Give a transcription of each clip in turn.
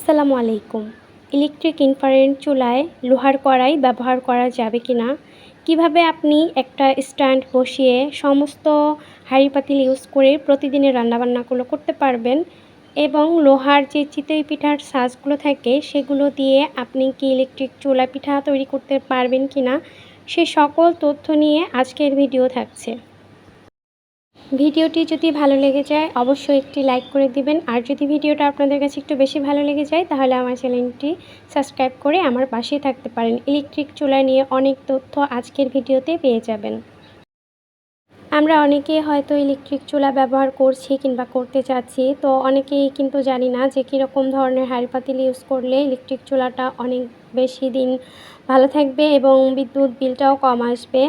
আসসালামু আলাইকুম। Electric infrared চুলায় লোহার কড়াই ব্যবহার করা যাবে কি না কীভাবে আপনি একটা স্ট্যান্ড বসিয়ে সমস্ত হাঁড়ি পাতিল ইউজ করে প্রতিদিনের রান্নাবান্নাগুলো করতে পারবেন এবং লোহার যে চিতই পিঠার সাজগুলো থাকে সেগুলো দিয়ে আপনি কি ইলেকট্রিক চুলা পিঠা তৈরি করতে পারবেন কি না সে সকল তথ্য নিয়ে আজকের ভিডিও থাকছে। ভিডিওটি যদি ভালো লেগে যায়, অবশ্যই একটি লাইক করে দিবেন। আর যদি ভিডিওটা আপনাদের কাছে একটু বেশি ভালো লেগে যায়, তাহলে আমার চ্যানেলটি সাবস্ক্রাইব করে আমার পাশেই থাকতে পারেন। ইলেকট্রিক চুলা নিয়ে অনেক তথ্য আজকের ভিডিওতে পেয়ে যাবেন। আমরা অনেকেই হয়তো ইলেকট্রিক চুলা ব্যবহার করছি কিংবা করতে চাচ্ছি, তো অনেকেই কিন্তু জানি না যে কীরকম ধরনের হাঁড়ি পাতিল ইউজ করলে ইলেকট্রিক চুলাটা অনেক বেশি দিন ভালো থাকবে এবং বিদ্যুৎ বিলটাও কম আসবে।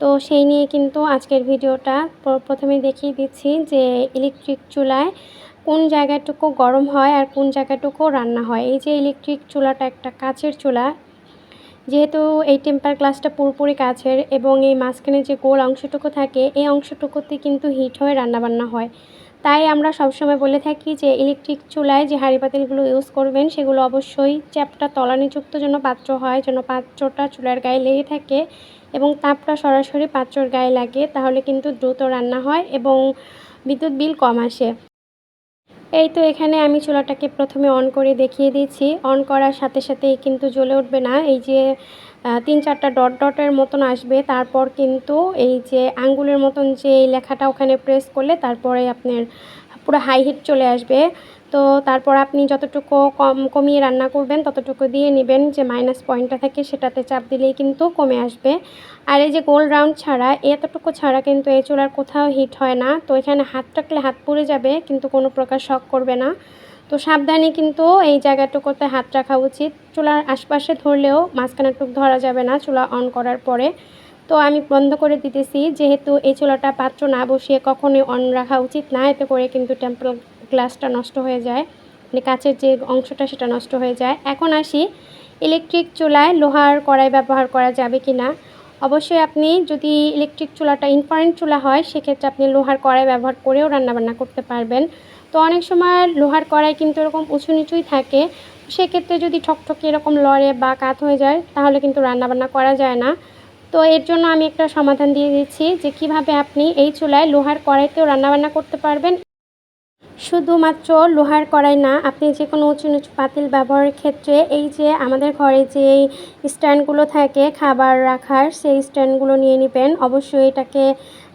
তো সেই নিয়ে কিন্তু আজকের ভিডিওটা প্রথমে দেখিয়ে দিচ্ছি যে ইলেকট্রিক চুলায় কোন জায়গাটুকু গরম হয় আর কোন জায়গাটুকু রান্না হয়। এই যে ইলেকট্রিক চুলাটা একটা কাচের চুলা, যেহেতু এই টেম্পার গ্লাসটা পুরোপুরি কাছের এবং এই মাঝখানে যে গোল অংশটুকু থাকে, এই অংশটুকুতে কিন্তু হিট হয়ে রান্নাবান্না হয়। তাই আমরা সবসময় বলে থাকি যে ইলেকট্রিক চুলায় যে হাঁড়ি পাতিলগুলো ইউজ করবেন, সেগুলো অবশ্যই চ্যাপটা তলানিযুক্ত যেন পাত্র হয়, যেন পাত্রটা চুলার গায়ে লেগে থাকে এবং তাপটা সরাসরি পাত্রর গায়ে লাগে, তাহলে কিন্তু দ্রুত রান্না হয় এবং বিদ্যুৎ বিল কম আসে। এই তো এখানে আমি চুলাটাকে প্রথমে অন করে দেখিয়ে দিয়েছি। অন করার সাথে সাথে কিন্তু জ্বলে উঠবে না। এই যে তিন চারটা ডট ডটের মতন আসবে। তারপর কিন্তু এই যে আঙ্গুলের মতন যে লেখাটা ওখানে প্রেস করলে তারপরে আপনার পুরো হাই হিট চলে আসবে। তো তারপর আপনি যতটুকু কম কমিয়ে রান্না করবেন, ততটুকু দিয়ে নেবেন। যে মাইনাস পয়েন্টটা থাকে সেটাতে চাপ দিলেই কিন্তু কমে আসবে। আর এই যে গোল রাউন্ড ছাড়া, এতটুকু ছাড়া কিন্তু এই চুলার কোথাও হিট হয় না। তো এখানে হাত রাখলে হাত পুড়ে যাবে, কিন্তু কোনো প্রকার শখ করবে না। তো সাবধানে কিন্তু এই জায়গাটুকুতে হাত রাখা উচিত। চুলার আশপাশে ধরলেও মাঝখানেটুক ধরা যাবে না চুলা অন করার পরে। তো আমি বন্ধ করে দিতেছি। যেহেতু এই চুলাটা পাত্র না বসিয়ে কখনোই অন রাখা উচিত না, এতে করে কিন্তু টেম্পল গ্লাসটা নষ্ট হয়ে যায় মানে কাচের যে অংশটা সেটা নষ্ট হয়ে যায়। এখন আসি, ইলেকট্রিক চুলায় লোহার কড়াই ব্যবহার করা যাবে কি না অবশ্যই আপনি যদি ইলেকট্রিক চুলাটা ইনফারেন্ট চুলা হয়, সেক্ষেত্রে আপনি লোহার কড়াই ব্যবহার করেও রান্নাবান্না করতে পারবেন। তো অনেক সময় লোহার কড়াই কিন্তু এরকম উঁচু নিচুই থাকে, সেক্ষেত্রে যদি ঠকঠকে এরকম লড়ে বা কাত হয়ে যায়, তাহলে কিন্তু রান্নাবান্না করা যায় না। তো এর জন্য আমি একটা সমাধান দিয়ে দিচ্ছি যে কীভাবে আপনি এই চুলায় লোহার কড়াইতেও রান্নাবান্না করতে পারবেন। শুধুমাত্র লোহার কড়াই না, আপনি যে কোনো উঁচু নিচু পাতিল ব্যবহারের ক্ষেত্রে এই যে আমাদের ঘরে যে স্ট্যান্ডগুলো থাকে খাবার রাখার, সেই স্ট্যান্ডগুলো নিয়ে নেবেন। অবশ্যই এটাকে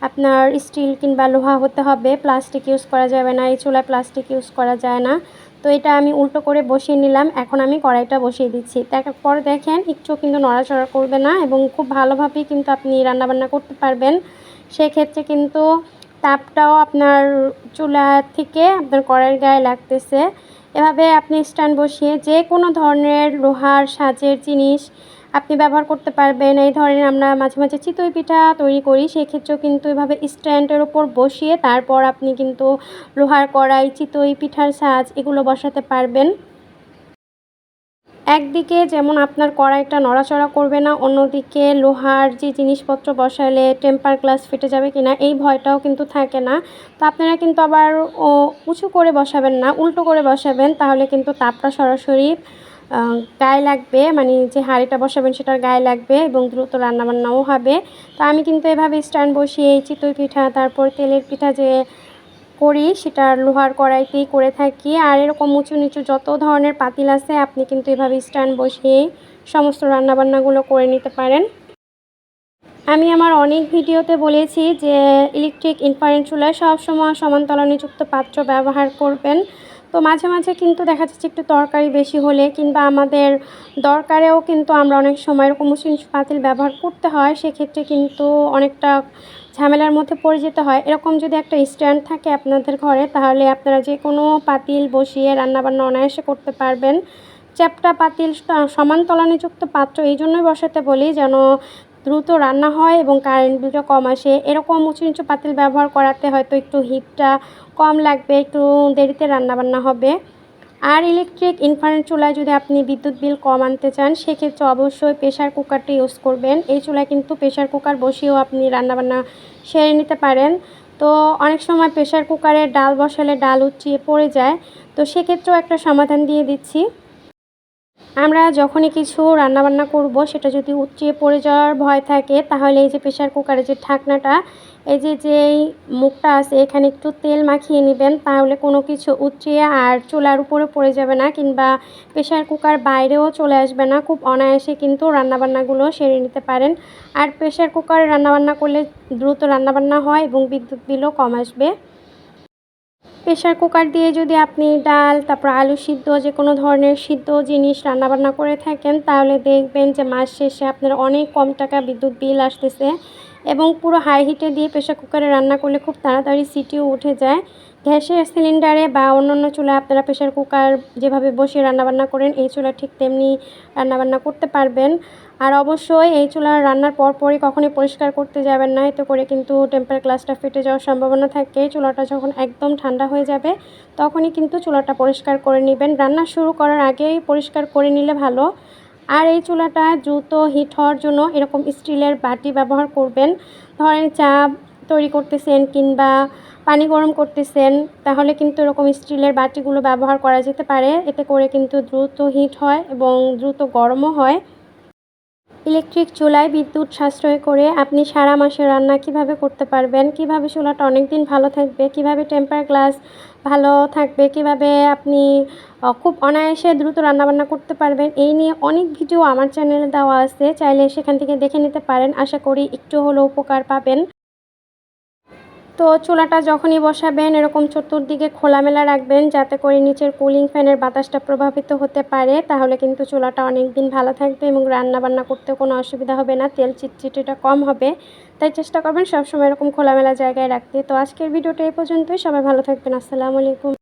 আপনার স্টিল কিংবা লোহা হতে হবে, প্লাস্টিক ইউজ করা যাবে না, এই চুলায় প্লাস্টিক ইউজ করা যায় না। তো এটা আমি উল্টো করে বসিয়ে নিলাম, এখন আমি কড়াইটা বসিয়ে দিচ্ছি। তারপর দেখেন, একটু কিন্তু নড়াচড়া করবে না এবং খুব ভালোভাবেই কিন্তু আপনি রান্নাবান্না করতে পারবেন। সেক্ষেত্রে কিন্তু তাপটাও আপনার চুলা থেকে আপনার কড়াইয়ের গায়ে লাগতেছে। এভাবে আপনি স্ট্যান্ড বসিয়ে যে কোনো ধরনের লোহার, সাজের জিনিস আপনি ব্যবহার করতে পারবেন। এই ধরনের আমরা মাঝে মাঝে চিতই পিঠা তৈরি করি, সেক্ষেত্রেও কিন্তু এভাবে স্ট্যান্ডের ওপর বসিয়ে তারপর আপনি কিন্তু লোহার কড়াই, চিতই পিঠার সাজ এগুলো বসাতে পারবেন। একদিকে যেমন আপনার কড়াইটা নড়াচড়া করবে না, অন্যদিকে লোহার যে জিনিসপত্র বসালে টেম্পার গ্লাস ফেটে যাবে কি না এই ভয়টাও কিন্তু থাকে না। তো আপনারা কিন্তু আবার ও উঁচু করে বসাবেন না, উল্টো করে বসাবেন, তাহলে কিন্তু তাপটা সরাসরি গায়ে লাগবে। মানে যে হাঁড়িটা বসাবেন সেটার গায়ে লাগবে এবং দ্রুত রান্নাবান্নাও হবে। তো আমি কিন্তু এভাবে স্ট্যান্ড বসিয়ে চিতই পিঠা, তারপর তেলের পিঠা যে করি সেটা লোহার কড়াইতেই করে থাকি। আর এরকম উঁচু নিচু যত ধরনের পাতিল আছে, আপনি কিন্তু এভাবে স্ট্যান্ড বসিয়ে সমস্ত রান্নাবান্নাগুলো করে নিতে পারেন। আমি আমার অনেক ভিডিওতে বলেছি যে, ইলেকট্রিক ইনফারেন্ট চুলায় সবসময় সমান্তরালযুক্ত পাত্র ব্যবহার করবেন। তো মাঝে মাঝে কিন্তু দেখা যাচ্ছে একটু তরকারি বেশি হলে কিংবা আমাদের দরকারেও কিন্তু আমরা অনেক সময় এরকম নিচু পাতিল ব্যবহার করতে হয়, সেক্ষেত্রে কিন্তু অনেকটা ঝামেলার মধ্যে পড়ে যেতে হয়। এরকম যদি একটা স্ট্যান্ড থাকে আপনাদের ঘরে, তাহলে আপনারা যে কোনো পাতিল বসিয়ে রান্নাবান্না অনায়াসে করতে পারবেন। চ্যাপটা পাতিল সমান তলানিযুক্ত পাত্র এই জন্যই বসাতে বলি যেন দ্রুত রান্না হয় এবং কারেন্ট বিলটা কম আসে। এরকম উঁচু নিচু পাতিল ব্যবহার করাতে হয়তো একটু হিটটা কম লাগবে, একটু দেরিতে রান্নাবান্না হবে। আর ইলেকট্রিক ইনফারেন্ট চুলায় যদি আপনি বিদ্যুৎ বিল কম আনতে চান, সেক্ষেত্রে অবশ্যই প্রেশার কুকারটি ইউজ করবেন। এই চুলায় কিন্তু প্রেশার কুকার বসিয়েও আপনি রান্নাবান্না সেরে নিতে পারেন। তো অনেক সময় প্রেশার কুকারে ডাল বসালে ডাল উচ্চিয়ে পড়ে যায়। তো সেক্ষেত্রেও একটা সমাধান দিয়ে দিচ্ছি। আমরা যখনই কিছু রান্নাবান্না করব, সেটা যদি উচ্চিয়ে পড়ে যাওয়ার ভয় থাকে, তাহলে এই যে প্রেশার কুকারের যে ঢাকনাটা, এই যে যেই মুখটা আছে, এখানে একটু তেল মাখিয়ে নেবেন, তাহলে কোনো কিছু উচ্চিয়ে আর চুলার উপরে পড়ে যাবে না, কিংবা প্রেশার কুকার বাইরেও চলে আসবে না। খুব অনায়াসে কিন্তু রান্নাবান্নাগুলো সেরে নিতে পারেন। আর প্রেশার কুকারে রান্নাবান্না করলে দ্রুত রান্নাবান্না হয় এবং বিদ্যুৎ বিলও কম আসবে। প্রেশার কুকার দিয়ে যদি আপনি ডাল, তারপর আলু সিদ্ধ, যে কোনো ধরনের সিদ্ধ জিনিস রান্নাবান্না করে থাকেন, তাহলে দেখবেন যে মাস শেষে আপনার অনেক কম টাকা বিদ্যুৎ বিল আসতেছে এবং পুরো হাই হিটে দিয়ে প্রেশার কুকারে রান্না করলে খুব তাড়াতাড়ি সিটিও উঠে যায়। গ্যাসের সিলিন্ডারে বা অন্য অন্য চুলায় আপনারা প্রেশার কুকার যেভাবে বসে রান্নাবান্না করেন, এই চুলা ঠিক তেমনি রান্নাবান্না করতে পারবেন। আর অবশ্যই এই চুলার রান্নার পরপরই কখনই পরিষ্কার করতে যাবেন না। এতে করে কিন্তু টেম্পার গ্লাসটা ফেটে যাওয়ার সম্ভাবনা থাকে। চুলাটা যখন একদম ঠান্ডা হয়ে যাবে, তখনই কিন্তু চুলাটা পরিষ্কার করে নেবেন। রান্না শুরু করার আগেই পরিষ্কার করে নিলে ভালো। আর এই চুলাটা দ্রুত হিট হওয়ার জন্য এরকম স্টিলের বাটি ব্যবহার করবেন। ধরেন চা তৈরি করতেছেন কিংবা পানি গরম করতেছেন, তাহলে কিন্তু এরকম স্টিলের বাটিগুলো ব্যবহার করা যেতে পারে। এতে করে কিন্তু দ্রুত হিট হয় এবং দ্রুত গরমও হয়। ইলেকট্রিক চুলায় বিদ্যুৎ সাশ্রয় করে আপনি সারা মাসে রান্না কীভাবে করতে পারবেন? কীভাবে চুলাটা অনেক দিন ভালো থাকবে? কীভাবে টেম্পার গ্লাস ভালো থাকবে? কীভাবে আপনি খুব অনায়াসে দ্রুত রান্নাবান্না করতে পারবেন? এই নিয়ে অনেক ভিডিও আমার চ্যানেলে দেওয়া আছে। চাইলে সেখান থেকে দেখে নিতে পারেন। আশা করি একটু হলেও উপকার পাবেন। তো চুলাটা যখনই বসাবেন, এরকম চতুর্দিকে খোলামেলা রাখবেন যাতে করে নিচের কুলিং ফ্যানের বাতাসটা প্রভাবিত হতে পারে। তাহলে কিন্তু চুলাটা অনেক দিন ভালো থাকবে এবং রান্না বান্না করতে কোনো অসুবিধা হবে না, তেল চিটচিটিটা কম হবে। তাই চেষ্টা করবেন সবসময় এরকম খোলামেলা জায়গায় রাখতে। তো আজকের ভিডিওটা এই পর্যন্তই। সবাই ভালো থাকবেন। আসসালামু আলাইকুম।